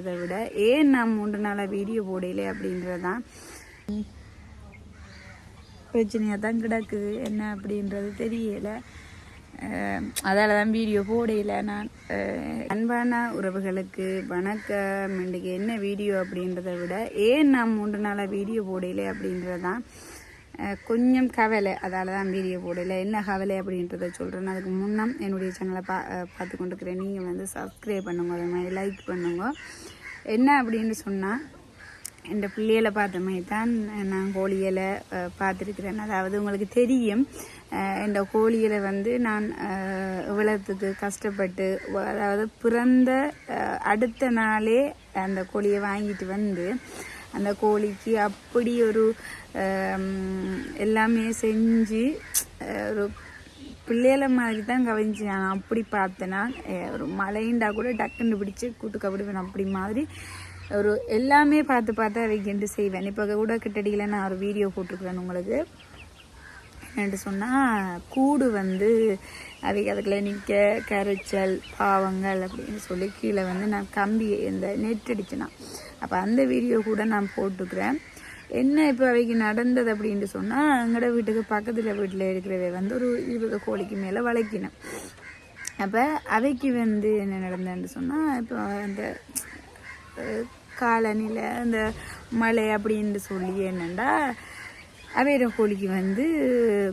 அதை விட ஏன் நான் மூன்று நாளாக வீடியோ போடல அப்படின்றதான் பிரச்சனையாக தான் கிடக்குது என்ன அப்படின்றது தெரியலை. அதால் தான் வீடியோ போடையில் நான். அன்பான உறவுகளுக்கு வணக்கம். இன்றைக்கு என்ன வீடியோ அப்படின்றத விட ஏன் நான் மூன்று நாளாக வீடியோ போடையில அப்படின்றதான் தான் கொஞ்சம் கவலை. அதால் தான் வீடியோ போடல. என்ன கவலை அப்படின்றத சொல்கிறேன் அதுக்கு முன்னம் என்னுடைய சேனலை பா பார்த்து கொண்டுக்கிறேன் நீங்கள் வந்து சப்ஸ்கிரைப் பண்ணுங்க. அதே மாதிரி லைக் பண்ணுங்க. என்ன அப்படின்னு சொன்னால் இந்த பிள்ளைகளை பார்த்த மாதிரி தான் நான் கோழிகளை பார்த்துருக்கிறேன். அதாவது உங்களுக்கு தெரியும் இந்த கோழிகளை வந்து நான் அஹ், கஷ்டப்பட்டு அதாவது பிறந்த அடுத்த நாளே அந்த கோழியை வாங்கிட்டு வந்து அந்த கோழிக்கு அப்படி ஒரு எல்லாமே செஞ்சு ஒரு பிள்ளைகள மாதிரி தான் கவனிச்சு நான் அப்படி பார்த்தேன்னா ஒரு மலைண்டா கூட டக்குன்னு பிடிச்சி கூட்டு கவிடுவேன் அப்படி மாதிரி ஒரு எல்லாமே பார்த்து பார்த்து அவைக்கு செய்வேன். இப்போ கூட கிட்டடியில் நான் ஒரு வீடியோ போட்டிருக்கிறேன் உங்களுக்கு. என்னென்று சொன்னால் கூடு வந்து அதை அதுக்குள்ள நிற்க கரைச்சல் பாவங்கள் அப்படின்னு சொல்லி கீழே வந்து நான் கம்பி இந்த நெட் அடிச்சேனா. அப்போ அந்த வீடியோ கூட நான் போட்டுக்கிறேன். என்ன இப்போ அவைக்கு நடந்தது அப்படின்ட்டு சொன்னால் எங்களோட வீட்டுக்கு பக்கத்தில் வீட்டில் இருக்கிறவை வந்து ஒரு இருபது கோழிக்கு மேலே வளைக்கினேன். அப்போ அவைக்கு வந்து என்ன நடந்ததுன்னு சொன்னால் இப்போ அந்த காலநிலை அந்த மழை அப்படின்ட்டு சொல்லி என்னண்டா அவையோட கோழிக்கு வந்து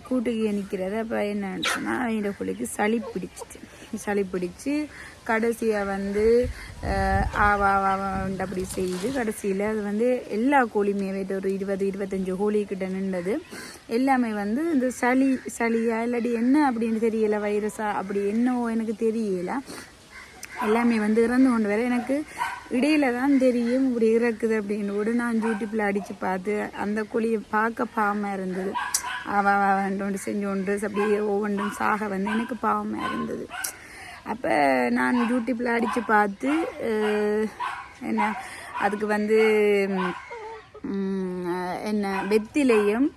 கூட்டுக்கு நிற்கிறது அப்போ என்னன்னு சொன்னால் அவையோட கோழிக்கு சளி பிடிச்சிட்டு சளி பிடிச்சி கடைசியாக வந்து ஆவா ஆவாண்டு அப்படி செய்து கடைசியில் அது வந்து எல்லா கோழியுமே வந்து ஒரு இருபது இருபத்தஞ்சி கோழி கிட்ட நின்றது எல்லாமே வந்து இந்த சளி சளியா இல்லாட்டி என்ன அப்படின்னு தெரியல வைரஸா அப்படி என்னவோ எனக்கு தெரியல எல்லாமே வந்து இறந்து கொண்டு வர எனக்கு இடையில தான் தெரியும் இப்படி இறக்குது அப்படின்னு கூட நான் யூடியூப்பில் அடித்து பார்த்து அந்த கோழியை பார்க்க பாவமாக இருந்தது அவன் ஒன்று செஞ்சு ஒன்று அப்படியே ஒவ்வொன்றும் சாக வந்து எனக்கு பாவமாக இருந்தது அப்போ நான் யூடியூப்பில் அடித்து பார்த்து என்ன அதுக்கு வந்து என்ன வெத்திலையும்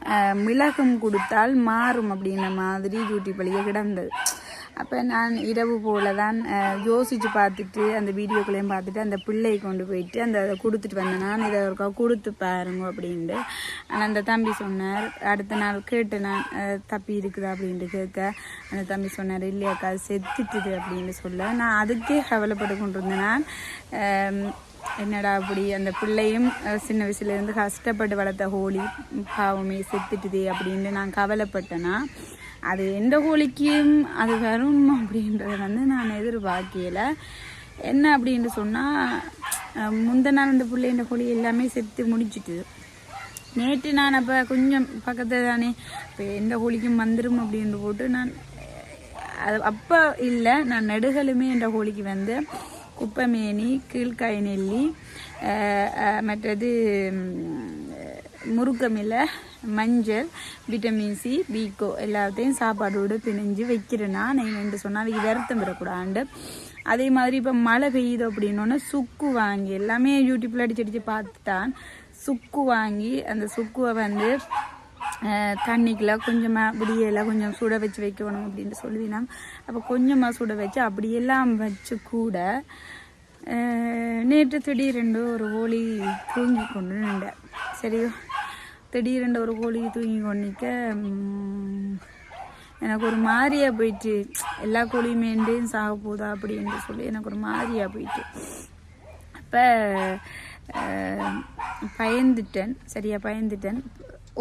மிளகும் கொடுத்தால் மாறும் அப்படின்ற மாதிரி யூடியூப்லேயே கிடந்தது. அப்போ நான் இரவு போல் தான் யோசித்து பார்த்துட்டு அந்த வீடியோக்களையும் பார்த்துட்டு அந்த பிள்ளை கொண்டு போயிட்டு அந்த அதை கொடுத்துட்டு வந்தேன். நான் இதை ஒருக்கா கொடுத்து பாருங்க அப்படின்ட்டு. ஆனால் அந்த தம்பி சொன்னார் அடுத்த நாள் கேட்டு நான் தப்பி இருக்குதா அப்படின்ட்டு கேட்க அந்த தம்பி சொன்னார் இல்லையாக்கா செத்துட்டுது அப்படின்னு சொல்ல. நான் அதுக்கே கவலைப்பட்டு கொண்டு இருந்தேன் நான் என்னடா அப்படி அந்த பிள்ளையும் சின்ன வயசுலேருந்து கஷ்டப்பட்டு வளர்த்த ஹோலி பாவமே செத்துட்டுதே அப்படின்னு நான் கவலைப்பட்டேன்னா அது எந்த கோழிக்கும் அது வரும் அப்படின்றத வந்து நான் எதிர்பார்க்கல. என்ன அப்படின்னு சொன்னால் முந்த நாள் அந்த பிள்ளைன்ற கோழி எல்லாமே செத்து முடிச்சிட்டு நேற்று நான் அப்போ கொஞ்சம் பக்கத்தில் தானே இப்போ எந்த கோழிக்கும் வந்துடும் அப்படின்னு போட்டு நான் அது அப்போ இல்லை நான் நெடுகளுமே என்ற கோழிக்கு வந்து குப்பைமேனி கீழ்காய் நெல்லி மற்றது ம், முருக்கமில்லை மஞ்சள் விட்டமின் சி பிகோ எல்லாத்தையும் சாப்பாடோடு பிணைஞ்சு வைக்கிறேன்னா நான். ரெண்டு சொன்னால் அதுக்கு வருத்தம் பெறக்கூடாது அதே மாதிரி இப்போ மழை பெய்யுது அப்படின்னோடனே சுக்கு வாங்கி எல்லாமே யூடியூப்பில் அடிச்சு அடிச்சு பார்த்துட்டான் சுக்கு வாங்கி அந்த சுக்குவை வந்து தண்ணிக்கெலாம் கொஞ்சமாக அப்படியெல்லாம் கொஞ்சம் சுட வச்சு வைக்கணும் அப்படின்ட்டு சொல்லுவினா அப்போ கொஞ்சமாக சுட வச்சு அப்படியெல்லாம் வச்சு கூட நேற்று திடீரெண்டு ஒரு ஓலி தூங்கி கொண்டு நின்றேன். சரியோ? திடீரென்று ஒரு கோழி தூங்கி கொண்டிக்க எனக்கு ஒரு மாதிரியா போயிட்டு எல்லா கோழியுமே என்றையும் சாக போதா அப்படின்னு சொல்லி எனக்கு ஒரு மாதிரியா போயிட்டு. அப்போ பயந்துட்டேன் சரியா பயந்துட்டேன்.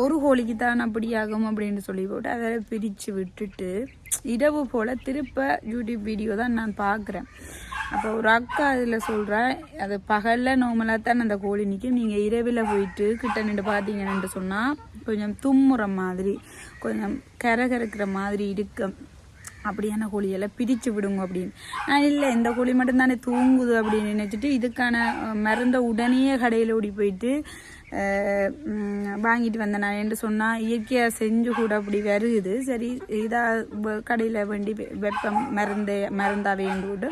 ஒரு கோழிக்கு தான் அப்படி ஆகும் அப்படின்னு சொல்லி போட்டு அதை பிரித்து விட்டுட்டு இரவு போல் திருப்ப யூடியூப் வீடியோ தான் நான் பார்க்குறேன். அப்போ ஒரு அக்கா அதில் சொல்கிறேன் அது பகலில் நார்மலாக தான் அந்த கோழி நிற்கும் நீங்கள் இரவில் போயிட்டு கிட்ட நின்று பார்த்தீங்கன்னு சொன்னால் கொஞ்சம் தும்முற மாதிரி கொஞ்சம் கரகரக்கிற மாதிரி இருக்கும். அப்படியான கோழியெல்லாம் பிரித்து விடுங்க அப்படின்னு. நான் இல்லை இந்த கோழி மட்டும்தானே தூங்குது அப்படின்னு நினச்சிட்டு இதுக்கான மருந்த மருந்தை உடனே கடையில் ஓடி போயிட்டு வாங்கிட்டு வந்தேன் நான் என்று சொன்னால் இயற்கையாக செஞ்சு கூட அப்படி வருகுது சரி இதாக கடையில் வேண்டி வெ- வெப்பம் மருந்து மருந்தா வேண்டிவிட்டு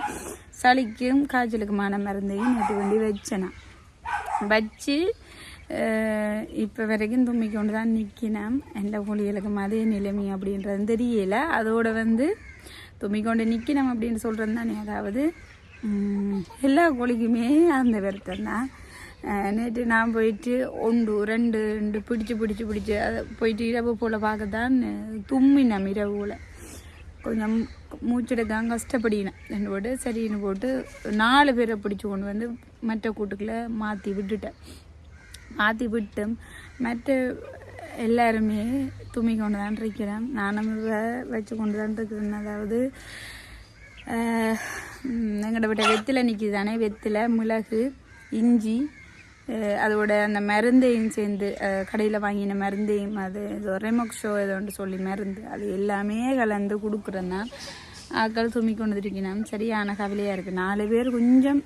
சளிக்கும் காய்ச்சலுக்குமான மருந்தையும் நேற்று கொண்டு வச்சேன். வச்சு இப்போ வரைக்கும் தும்மி கொண்டு தான் நிற்கினேன் எந்த கோழிகளுக்கு அதே நிலைமை அப்படின்றது தெரியல. அதோட வந்து தும்மி கொண்டு நிற்கினோம் அப்படின்னு சொல்கிறது தானே. அதாவது எல்லா கோழிக்குமே அந்த வருத்தம் தான். நேற்று நான் போயிட்டு ஒன்று ரெண்டு ரெண்டு பிடிச்சி பிடிச்சி பிடிச்சி அதை போயிட்டு இரவு போல் பார்க்க தான் தும்மினேன் இரவு போல். மூச்சிட மூச்செடுக்காம கஷ்டப்படினேன். ரெண்டு போட்டு சரின்னு போட்டு நாலு பேரை பிடிச்சி கொண்டு வந்து மற்ற கூட்டுக்குள்ளே மாற்றி விட்டுட்டேன். மாற்றி விட்டும் மற்ற எல்லாருமே தும்மி கொண்டு தான் இருக்கிறேன். நானும் வச்சு கொண்டு தான் இருக்கிறேன். அதாவது எங்கள்கிட்ட வெத்தில நிற்கிது தானே. வெத்தில மிளகு இஞ்சி அதோட அந்த மருந்தையும் சேர்ந்து கடையில் வாங்கின மருந்தையும் அது ஏதோ ரெமோக்ஷோ ஏதோ சொல்லி மருந்து அது எல்லாமே கலந்து கொடுக்குறேன்னா ஆக்கள் தும்மி கொண்டு இருக்கணும் சரியான கவலையாக இருக்குது நாலு பேர் கொஞ்சம்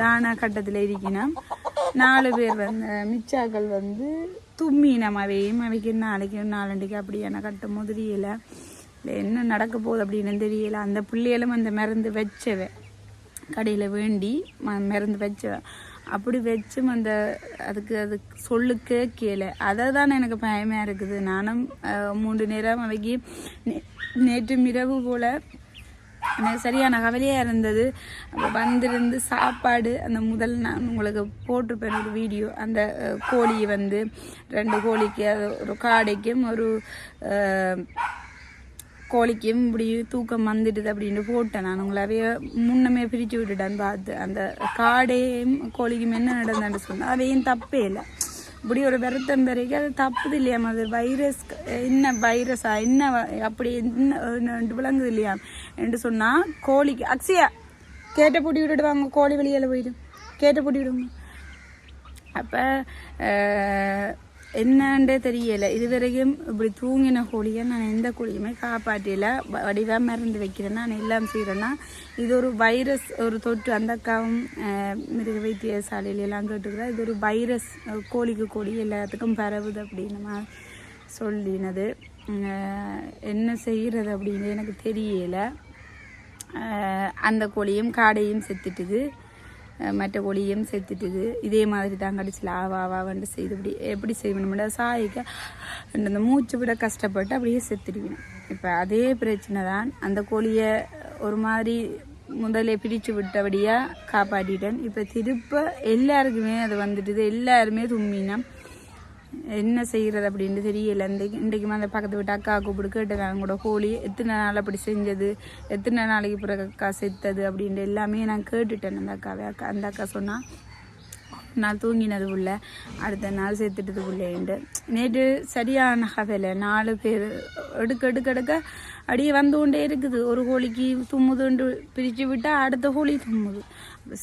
தான கட்டத்தில் இருக்கணும் நாலு பேர் வந்து மிச்சாக்கள் வந்து தும்மினம் அவையும் அவைக்கு நாளைக்கு நாலண்டிக்கு அப்படியான கட்டும் தெரியல இல்லை என்ன நடக்க போகுது அப்படின்னு தெரியல. அந்த பிள்ளைகளும் அந்த மருந்து வச்சவை. கடையில் வேண்டி ம- மிறந்து வச்சேன் அப்படி வச்சும் அந்த அதுக்கு அது சொல்லுக்கே கீழே. அதை தான் எனக்கு பயமாக இருக்குது. நானும் மூன்று நேரம் அவைக்கு நே- நேற்று இரவு போல் எனக்கு சரியான கவலையாக இருந்தது. வந்திருந்து சாப்பாடு அந்த முதல் நான் உங்களுக்கு போட்டிருப்பேன் ஒரு வீடியோ. அந்த கோழி வந்து ரெண்டு கோழிக்கு அது ஒரு காடைக்கும் ஒரு கோழிக்கும் இப்படி தூக்கம் வந்துடுது அப்படின்ட்டு போட்டேன். நான் உங்களாவே முன்னமே பிரித்து விட்டுட்டேன். பார்த்து அந்த காடையும் கோழிக்கும் என்ன நடந்ததுன்னு சொன்னால் அவையும் தப்பே இல்லை. இப்படி ஒரு விரத்தம் பிறகு அது தப்புது இல்லையாம் அது வைரஸ் என்ன வைரஸா என்ன அப்படி என்ன விளங்குது இல்லையா? என்று சொன்னால் கோழிக்கு அக்ஸியா கேட்ட பூட்டி விட்டுட்டு வாங்க கோழி வெளியில் போயிடும் கேட்ட பூட்டி விடுங்க. அப்போ என்னன்றே தெரியல. இது வரைக்கும் இப்படி தூங்கின கோழியை நான் எந்த கோழியுமே காப்பாற்றல. வடிவாக மருந்து வைக்கிறேன் நான் எல்லாம் செய்கிறேன்னா இது ஒரு வைரஸ் ஒரு தொற்று. அந்த அக்காவும் மிருக வைத்தியசாலையில எல்லாம் கேட்டுக்கிறேன் இது ஒரு வைரஸ் கோழிக்கு கோழி எல்லாத்துக்கும் பரவுது அப்படின்னு மா- சொல்லினது. என்ன செய்கிறது அப்படின்னு எனக்கு தெரியலை. அந்த கோழியும் காடையும் செத்துட்டுது. மற்ற ஒளியும் செத்துட்டுது இதே மாதிரி தான் கடைசியில் ஆவா வந்து செய்து இப்படி எப்படி செய்யணும்னா சாய்க்க அந்த மூச்சு விட கஷ்டப்பட்டு அப்படியே செத்துடுவேன் இப்போ அதே பிரச்சனை தான் அந்த கோழியை ஒரு மாதிரி முதலே பிரித்து விட்டபடியாக காப்பாற்றிட்டேன் இப்போ திருப்ப எல்லாருக்குமே அது வந்துட்டுது. எல்லாருமே தும்மினோம் என்ன செய்கிறது அப்படின்னு தெரியல. இந்த இன்றைக்குமே அந்த பக்கத்து வீட்டு அக்கா கூப்பிட்டு கேட்டேன் கூட ஹோலி எத்தனை நாள் அப்படி செஞ்சது? எத்தனை நாளைக்கு பிறகு அக்கா செத்தது? அப்படின்ட்டு எல்லாமே நான் கேட்டுட்டேன். அந்த அக்காவை அக்கா அந்த அக்கா சொன்னால் நாள் தூங்கினது உள்ள அடுத்த நாள் செத்துட்டது உள்ளேண்டு நேற்று சரியான கதையில் நாலு பேர் எடுக்க எடுக்க எடுக்க அப்படியே வந்து கொண்டே இருக்குது. ஒரு கோழிக்கு தும்முதுண்டு பிரித்து விட்டால் அடுத்த கோழி தும்முது.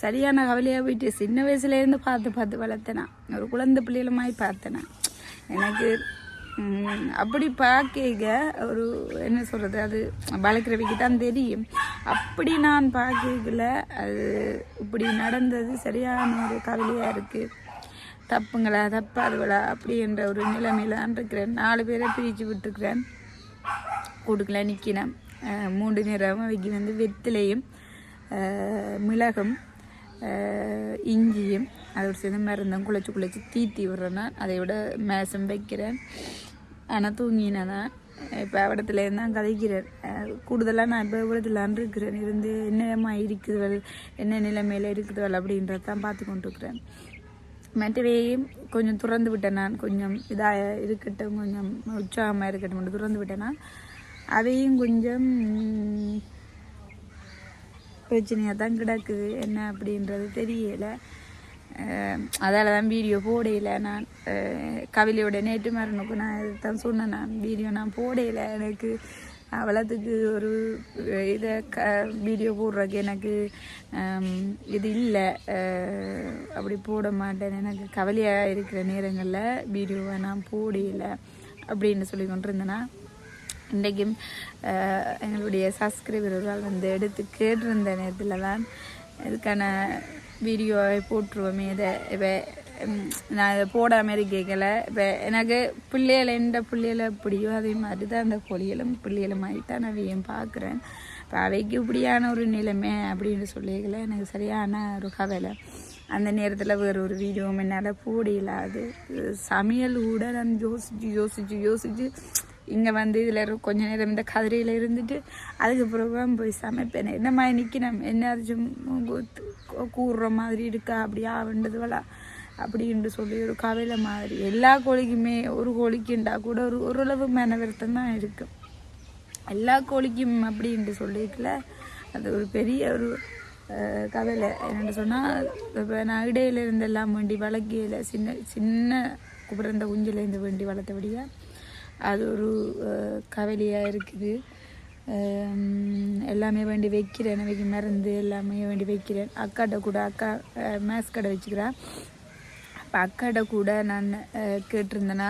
சரியான கவலையாக போயிட்டு சின்ன வயசுலேருந்து பார்த்து பார்த்து வளர்த்தேனா. ஒரு குழந்தை பிள்ளைகளுமாய் பார்த்தேனா. எனக்கு அப்படி பார்க்க ஒரு என்ன சொல்கிறது அது வளர்க்குறவைக்கு தான் தெரியும். அப்படி நான் பார்க்கல அது இப்படி நடந்தது சரியான ஒரு கவலையாக இருக்குது தப்புங்களா தப்பாதுவளா அப்படின்ற ஒரு நிலைமையிலான் இருக்கிறேன். நாலு பேரை பிரித்து விட்டுருக்குறேன். கொடுக்கல நிற்கிறேன் மூன்று நேரம் வைக்கி வந்து வெத்திலையும் மிளகும் இஞ்சியும் அதோட சேர்ந்து மருந்தும் குளிச்சு குளிச்சு தீத்தி விடுறேன்னா அதை விட மேசம் வைக்கிறேன். ஆனால் தூங்கினேன் தான் இப்போ அவடத்துலேருந்து தான் கதைக்கிறேன். கூடுதலாக நான் இப்போ இவ்வளோத்துலான் இருக்கிறேன். இருந்து என்னமா இருக்குதுவள் என்ன நிலைமையில் இருக்குதுவள் அப்படின்றத தான் பார்த்து கொண்டிருக்கிறேன் மற்றவையும் கொஞ்சம் துறந்து விட்டேன் நான். கொஞ்சம் இதாக இருக்கட்டும் கொஞ்சம் உற்சாகமாக இருக்கட்டும் துறந்து விட்டேன்னா அதையும் கொஞ்சம் பிரச்சனையாக தான் கிடக்குது. என்ன அப்படின்றது தெரியலை. அதால் தான் வீடியோ போடையில நான் கவிதையோட கவிலையோட நேற்று மரணுக்கு நான் தான் சொன்னேன் நான் வீடியோ நான் போடையில எனக்கு அவ்வளோத்துக்கு ஒரு இதை க வீடியோ போடுறதுக்கு எனக்கு இது இல்லை அப்படி போட மாட்டேன் எனக்கு கவலையாக இருக்கிற நேரங்களில் வீடியோவை நான் போடையில அப்படின்னு சொல்லி கொண்டு இருந்தேன்னா இன்றைக்கும் எங்களுடைய சப்ஸ்கிரைபர்கள் வந்து எடுத்து கேட்டிருந்த நேரத்தில் தான் இதுக்கான வீடியோவை போட்டுருவோமே இதை இப்போ நான் இதை போடாமல் இருக்கல இப்போ எனக்கு பிள்ளைகளை எந்த பிள்ளைகளை எப்படியோ அதே மாதிரி தான் அந்த கோழிகளும் பிள்ளைகளும் மாதிரி தான் நான் ஏன் பார்க்குறேன். இப்போ அவைக்கு இப்படியான ஒரு நிலைமை அப்படின்னு சொல்லிக்கல. எனக்கு சரியான ஒரு கவலை. அந்த நேரத்தில் வேறு ஒரு வீடியோவும் என்னால் போடலாது சமையல் கூட நான் யோசிச்சு யோசிச்சு யோசிச்சு இங்கே வந்து இதில் கொஞ்ச நேரம் இந்த கதிரையில் இருந்துட்டு அதுக்கு பிறகு போய் சமைப்பேன். என்ன மாதிரி நிற்கணும் என்னாச்சும் கூறுற மாதிரி இருக்கா? அப்படியா வேண்டதுவலா அப்படின்னு சொல்லி ஒரு கவலை மாதிரி. எல்லா கோழிக்குமே ஒரு கோழிக்குண்டா கூட ஒரு ஓரளவு மன வருத்தம் தான் இருக்கும் எல்லா கோழிக்கும் அப்படின்ட்டு சொல்லிக்கல அது ஒரு பெரிய ஒரு கவலை. என்னென்னு சொன்னால் இப்போ நான் இடையில இருந்தெல்லாம் வேண்டி வளர்க்கையில் சின்ன சின்ன பிறந்த குஞ்சிலேருந்து வேண்டி வளர்த்தபடியாக அது ஒரு கவலையாக இருக்குது. எல்லாமே வேண்டி வைக்கிறேன். வைக்க மருந்து எல்லாமே வேண்டி வைக்கிறேன். அக்காட்ட கூட அக்கா மேஸ் கடை வச்சுக்கிறேன் அப்போ அக்காட்ட கூட நான் கேட்டிருந்தேன்னா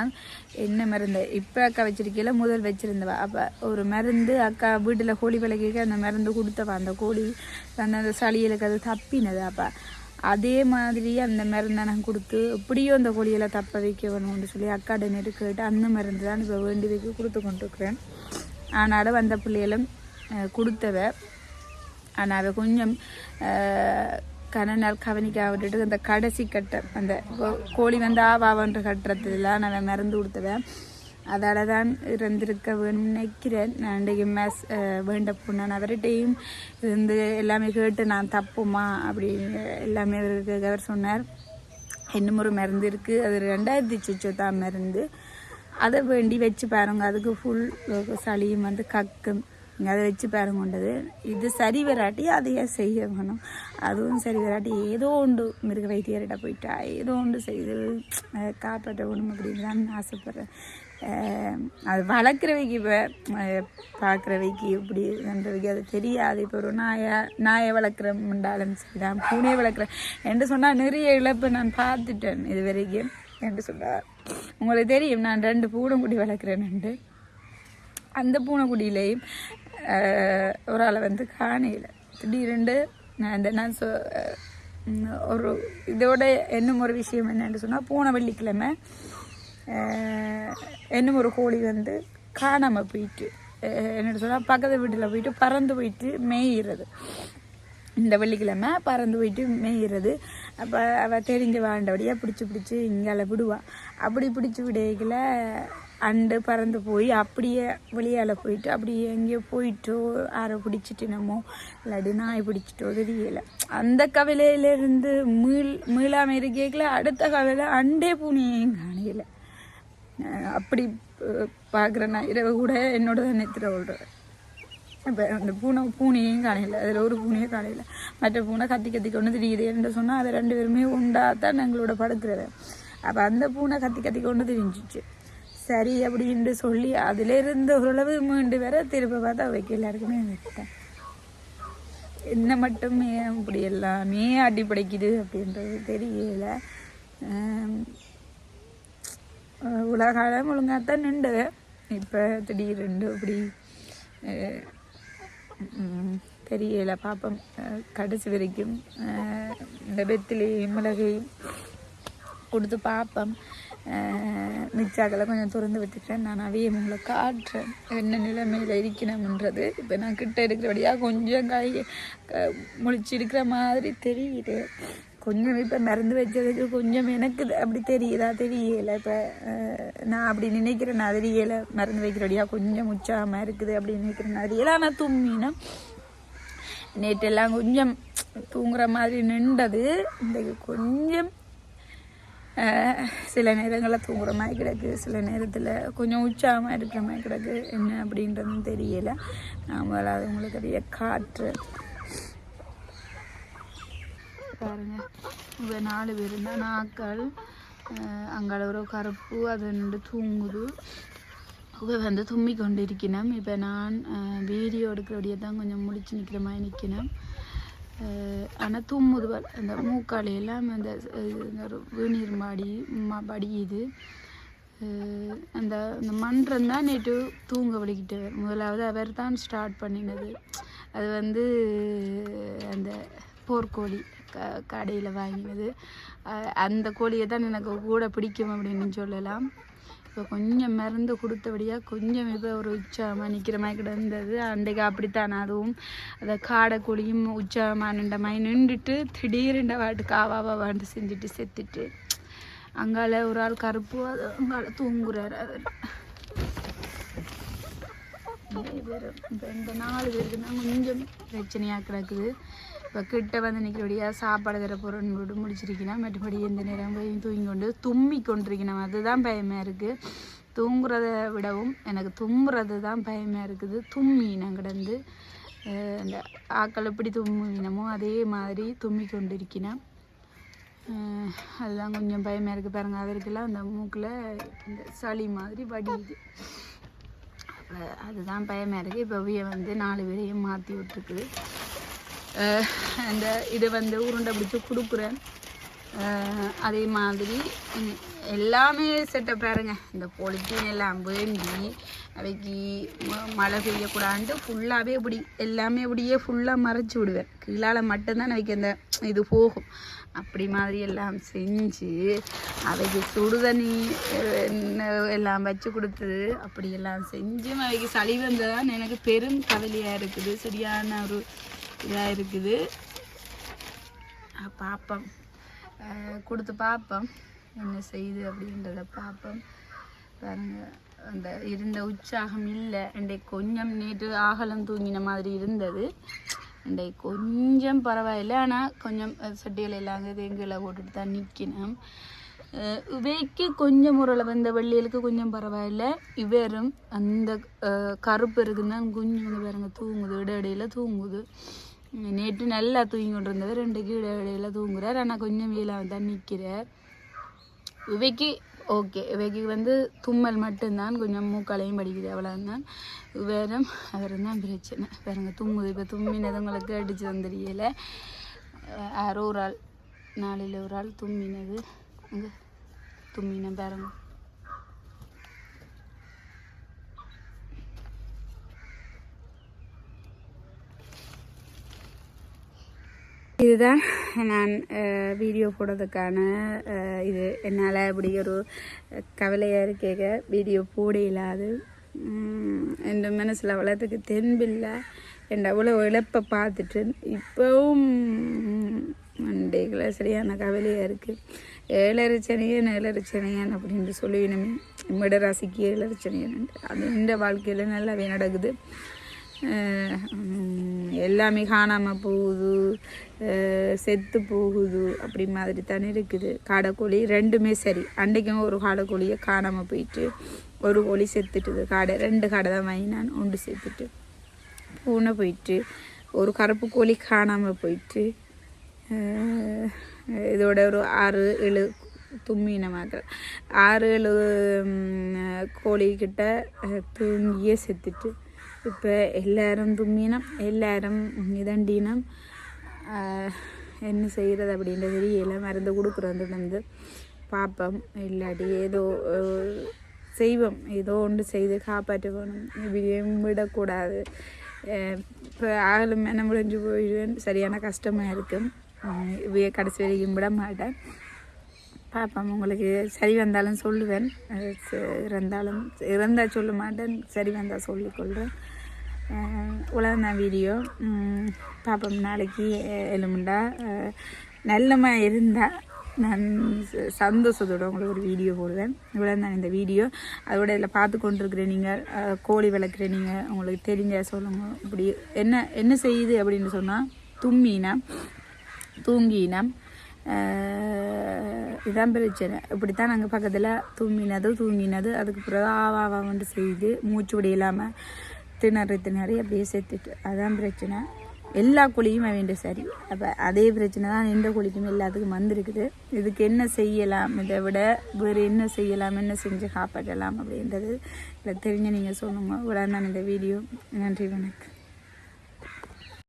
என்ன மருந்து? இப்போ அக்கா வச்சிருக்கையில முதல் வச்சுருந்தவா. அப்போ ஒரு மருந்து அக்கா வீட்டில் கோழி விலைக்கு அந்த மருந்து கொடுத்தவா. அந்த கோழி அந்த அந்த அது தப்பினது. அப்போ அதே மாதிரி அந்த மருந்தை கொடுத்து எப்படியோ அந்த கோழியெல்லாம் தப்ப வைக்க வேணும்னு சொல்லி அக்காட்ட நேரு கேட்டு அந்த மருந்து தான் இப்போ வேண்டி வைக்க கொடுத்து கொண்டிருக்கிறேன். ஆனாலும் வந்த பிள்ளைகளும் கொடுத்தவ. ஆனால் அவ கொஞ்சம் கன நாள் கவனிக்க விட்டுட்டு அந்த கடைசி கட்டம் அந்த கோ- கோழி வந்து ஆவாவன்ற கட்டுறதுலாம் நான் மருந்து கொடுத்தவன் அதால தான் இருந்திருக்க வேணும்னு நினைக்கிறேன். நான் இன்றைக்கு மேஸ் வேண்ட நான் அவர்கிட்டையும் இருந்து எல்லாமே கேட்டு நான் தப்புமா அப்படி எல்லாமே அவருக்கு அவர் சொன்னார். இன்னும் ஒரு மருந்து இருக்குது அது ரெண்டாயிரத்தி சுச்சோ தான் மருந்து. அதை வேண்டி வச்சு பாருங்க. அதுக்கு ஃபுல் சளியும் வந்து கக்கும். நீங்கள் அதை வச்சு பாருங்க கொண்டது. இது சரி வராட்டி அதையே செய்ய வேணும். அதுவும் சரி வராட்டி. ஏதோ ஒன்று மிருக வைத்தியர்கிட்ட போயிட்டா. ஏதோ ஒன்று செய்து காப்பாற்ற வேணும் அப்படின்னு தான் ஆசைப்பட்றேன். அது வளர்க்குறவைக்கு இப்போ பார்க்குறவைக்கு இப்படி பண்ணுறவைக்கு அது தெரியாது. இப்போ ஒரு நாயை நாயை வளர்க்குறோம்ண்டாலும் சரிதான். பூனையை வளர்க்குறேன் என்று சொன்னால் நிறைய இழப்பு நான் பார்த்துட்டேன் இது வரைக்கும் என்று சொன்னால் உங்களுக்கு தெரியும் நான் ரெண்டு பூனைக்குடி வளர்க்குறேன்ட்டு அந்த பூனைக்குடியிலையும் ஒரு ஆளை வந்து காணையில். திடீரெண்டு நான் இந்த நான் சொ ஒரு இதோட இன்னும் ஒரு விஷயம் என்னென்னு சொன்னால் போன வெள்ளிக்கிழமை என்னும் ஒரு கோழி வந்து காணாமல் போயிட்டு என்னோட சொன்னால் பக்கத்து வீட்டில் போயிட்டு பறந்து போயிட்டு மேயிறது. இந்த வெள்ளிக்கிழமை பறந்து போயிட்டு மேயிறது. அப்போ அவள் தெரிஞ்ச வாழ்ந்தபடியாக பிடிச்சி பிடிச்சி இங்கால விடுவாள் அப்படி பிடிச்சி விடையில அண்டு பறந்து போய் அப்படியே வெளியால் போயிட்டு அப்படியே எங்கேயோ போயிட்டோ யாரை பிடிச்சிட்டு இல்லாடி இல்லாட்டி நாய் பிடிச்சிட்டோ தெரியல அந்த கவலையிலேருந்து மீள் மீளாமல் இருக்கேக்கில் அடுத்த கவலை அண்டே பூனையும் காணையில அப்படி பார்க்குறேன் நான் இரவு கூட என்னோட தான் விடுறேன் இப்போ அந்த பூனை பூனையும் காணையில் அதில் ஒரு பூனையும் காணையில் மற்ற பூனை கத்தி கத்தி கொண்டு திரியுது என்று சொன்னால் அதை ரெண்டு பேருமே உண்டா தான் எங்களோட படுக்கிறது அப்போ அந்த பூனை கத்தி கத்தி கொண்டு திரிஞ்சிச்சு. சரி அப்படின்ட்டு சொல்லி அதிலிருந்து ஓரளவு மீண்டு வேற திரும்ப பார்த்தா வைக்க எல்லாருக்குமே விட்டேன் என்ன மட்டும் அப்படி இப்படி எல்லாமே அடிப்படைக்குது அப்படின்றது தெரியல. உலகாலம் ஒழுங்காக தான் நின்று இப்போ திடீரெண்டு அப்படி தெரியல பாப்போம். கடைசி வரைக்கும் இந்த வெத்திலையும் மிளகையும் கொடுத்து பார்ப்போம் மிச்சாக்களை கொஞ்சம் திறந்து விட்டுட்டேன் நான் அவைய உங்களை காட்டுறேன். என்ன நிலைமையில் இருக்கணும்ன்றது இப்போ நான் கிட்ட இருக்கிறபடியாக கொஞ்சம் கை க- முழிச்சு இருக்கிற மாதிரி தெரியுது. கொஞ்சம் இப்போ மறந்து வச்சதுக்கு கொஞ்சம் எனக்கு அப்படி தெரியுதா தெரியலை. இப்போ நான் அப்படி நினைக்கிறேன் நான் தெரியலை மறந்து வைக்கிறபடியாக கொஞ்சம் உற்சாகமாக இருக்குது அப்படின்னு நினைக்கிறேன் தெரியல ஆனால் தும்மினா நேற்றெல்லாம் கொஞ்சம் தூங்குற மாதிரி நின்றது. இன்றைக்கு கொஞ்சம் சில நேரங்களில் தூங்குற மாதிரி கிடக்கு. சில நேரத்தில் கொஞ்சம் உற்சாகமாக இருக்கிற மாதிரி கிடக்கு. என்ன அப்படின்றதும் தெரியலை. நான் அது உங்களுக்கு அப்படியே காற்று பாருங்க. இப்போ நாலு பேர் இருந்தால் நாக்கள் அங்கே ஒரு கருப்பு அது நின்று தூங்குது. இப்போ வந்து தும்மி கொண்டு இருக்கணும் இப்போ நான் வீடியோ எடுக்கிறபடியே தான் கொஞ்சம் முடிச்சு நிற்கிற மாதிரி நிற்கணும் ஆனால் தும்முது அந்த மூக்காளி எல்லாம் அந்த ஒரு வீணீர் மாடி ம- வடியுது அந்த அந்த மன்றம் தான் நேற்று தூங்க வலிக்கிட்டவர் முதலாவது அவர் தான் ஸ்டார்ட் பண்ணினது. அது வந்து அந்த போர்க்கோழி. க கடையில் வாங்கினது. அந்த கோழியை தான் எனக்கு கூட பிடிக்கும் அப்படின்னு சொல்லலாம். இப்போ கொஞ்சம் மருந்து கொடுத்தபடியாக கொஞ்சம் இப்போ ஒரு உற்சாகமாக நிற்கிற மாதிரி கிடந்தது. அன்றைக்கு அப்படித்தான். அதுவும் அதை காடை கோழியும் உற்சாகமாக நின்ற மாதிரி நின்றுட்டு திடீர்னு வாட்டுக்கு ஆவாவா வாண்டு செஞ்சுட்டு செத்துட்டு அங்கால ஒரு ஆள் கருப்பு அது அங்கால தூங்குறாரு அவர். பேர் இப்போ இந்த நாலு பேருக்கு தான் கொஞ்சம் பிரச்சனையாக கிடக்குது. இப்போ கிட்ட வந்து நிற்கிறபடியாக சாப்பாடு தர போகிறோன்னு விட்டு முடிச்சிருக்கணும் மற்றபடி எந்த நேரம் போய் தூங்கி கொண்டு தும்மி கொண்டிருக்கணும். அதுதான் பயமாக இருக்குது தூங்குறத விடவும் எனக்கு தும்புறது தான் பயமாக இருக்குது. தும்மி நான் கிடந்து இந்த ஆக்கள் எப்படி தும்மினமோ அதே மாதிரி தும்மி கொண்டிருக்கிறேன் அதுதான் கொஞ்சம் பயமாக இருக்குது பாருங்க அவருக்கெல்லாம் அந்த மூக்கில் இந்த சளி மாதிரி வடியுது. அப்போ அதுதான் பயமாக இருக்குது இப்போ விய வந்து நாலு பேரையும் மாற்றி விட்டுருக்குது அந்த இது வந்து உருண்டை பிடிச்சி கொடுக்குறேன். அதே மாதிரி எல்லாமே செட்டப் பாருங்க. இந்த பொலித்தீன் எல்லாம் வேண்டி அவைக்கு ம- மழை பெய்யக்கூடாதுன்ட்டு ஃபுல்லாகவே இப்படி எல்லாமே இப்படியே ஃபுல்லாக மறைச்சி விடுவேன். கீழால் மட்டும்தான் அவைக்கு அந்த இது போகும். அப்படி மாதிரி எல்லாம் செஞ்சு அவைக்கு சுடுதண்ணி எல்லாம் வச்சு கொடுத்து அப்படி எல்லாம் செஞ்சும் அவைக்கு சளி வந்ததான் எனக்கு பெரும் கவலையாக இருக்குது. சரியான ஒரு இதாக இருக்குது. பார்ப்போம் கொடுத்து பார்ப்போம் என்ன செய்யுது அப்படின்றத பார்ப்போம் பாருங்கள் அந்த இருந்த உற்சாகம் இல்லை. இன்றைக்கு கொஞ்சம் நேற்று ஆகலம் தூங்கின மாதிரி இருந்தது. இன்றைக்கு கொஞ்சம் பரவாயில்லை. ஆனால் கொஞ்சம் அஹ், சட்டிகள் எல்லாம் தேங்கில் போட்டுட்டு தான் நிற்கணும் இவைக்கு கொஞ்சம் ஓரளவு இந்த வெள்ளியலுக்கு கொஞ்சம் பரவாயில்ல. இவரும் அந்த கருப்பு இருக்குன்னு குஞ்சு வந்து பாருங்க தூங்குது. இட இடையில தூங்குது. நேற்று நல்லா தூங்கி கொண்டு இருந்தவர் ரெண்டு கீழே இடையில தூங்குறார். ஆனால் கொஞ்சம் வெயிலாக தான் நிற்கிறார் இவைக்கு ஓகே இவைக்கு வந்து தும்மல் மட்டும்தான். கொஞ்சம் மூக்காலையும் படிக்குது. அவ்வளோதான் வேறும் அவர் தான் பிரச்சனை. பாருங்க தும்முது. இப்போ தும்மினது உங்களுக்கு அடிச்சு வந்துடுல யாரோ ஒரு ஆள் நாளையில் ஒரு ஆள் தும்மினது. அங்கே தும்மின பாருங்க. இதுதான் நான் வீடியோ போடுறதுக்கான இது. என்னால் இப்படி ஒரு கவலையாக இருக்கேங்க வீடியோ போட இல்லாது. என் மனசில் வளர்த்துக்கு தென்பில்லை. என் அவ்வளோ இழப்பை பார்த்துட்டு இப்போவும் மண்டைகளை சரியான கவலையாக இருக்குது ஏழரிச்சனையன் ஏழரிச்சனையன் அப்படின்னு சொல்லுவினமே. மிட ராசிக்கு ஏழரிச்சனையன் அது இந்த வாழ்க்கையில் நல்லாவே நடக்குது. எல்லாமே காணாமல் போகுது. செத்து போகுது. அப்படி மாதிரி தானே இருக்குது. காடைக்கோழி ரெண்டுமே சரி. அன்றைக்கும் ஒரு காடைக்கோழியை காணாமல் போயிட்டு ஒரு கோழி செத்துட்டுது. காடை ரெண்டு காடை தான் வாங்கினான். ஒன்று செத்துட்டு. பூனை போயிட்டு ஒரு கருப்பு கோழி காணாமல் போயிட்டு இதோட ஒரு ஆறு ஏழு தும்மினமாக ஆறு ஏழு கோழிக்கிட்ட தூங்கியே செத்துட்டு இப்போ எல்லாரும் தும்மினம் எல்லாரும் இதண்டினம் என்ன செய்கிறது அப்படின்ற தெரியல மருந்து கொடுக்குறது வந்து பார்ப்போம் இல்லாட்டி ஏதோ செய்வோம். ஏதோ ஒன்று செய்து காப்பாற்ற வேணும் இப்படியும் விடக்கூடாது இப்போ ஆகலும் என்ன முடிஞ்சு போயிடுவேன். சரியான கஷ்டமாக இருக்கும் அஹ் இவைய கடைசி வரைக்கும் விட மாட்டேன். பார்ப்போம் உங்களுக்கு சரி வந்தாலும் சொல்லுவேன். இருந்தாலும் இறந்தாலும் இறந்தால் சொல்ல மாட்டேன். சரி வந்தால் சொல்லிக்கொள்கிறேன் உலகந்தான் வீடியோ பாப்போம் நாளைக்கு எலுமுண்டா நல்லமாக இருந்தால் நான் சந்தோஷத்தோடு சந்தோஷத்தோட உங்களுக்கு ஒரு வீடியோ போடுவேன் இவ்வளோ தான் இந்த வீடியோ அதோட இதில் பார்த்து கொண்டிருக்கிற நீங்கள் கோழி வளர்க்குற நீங்கள் உங்களுக்கு தெரிஞ்ச சொல்லுங்க இப்படி என்ன என்ன செய்யுது அப்படின்னு சொன்னால் தும்மினம் தூங்கினம் இதான் பிரச்சனை இப்படித்தான் நாங்கள் பக்கத்தில் தூங்கினது தூங்கினது அதுக்கு பிறகு ஆவாவா வந்து செய்யுது மூச்சு விட இல்லாமல் திணறு திணறி அப்படியே சேர்த்துட்டு அதான் பிரச்சனை. எல்லா குழியும் வேண்டிய சரி. அப்போ அதே பிரச்சனை தான் எந்த குழிக்கும் எல்லாத்துக்கும் வந்திருக்குது. இதுக்கு என்ன செய்யலாம்? இதை விட வேறு என்ன செய்யலாம்? என்ன செஞ்சு காப்பாற்றலாம் அப்படின்றது இல்லை தெரிஞ்ச நீங்கள் சொல்லுங்கள் இவ்வளோ தான் இந்த வீடியோ. நன்றி வணக்கம்.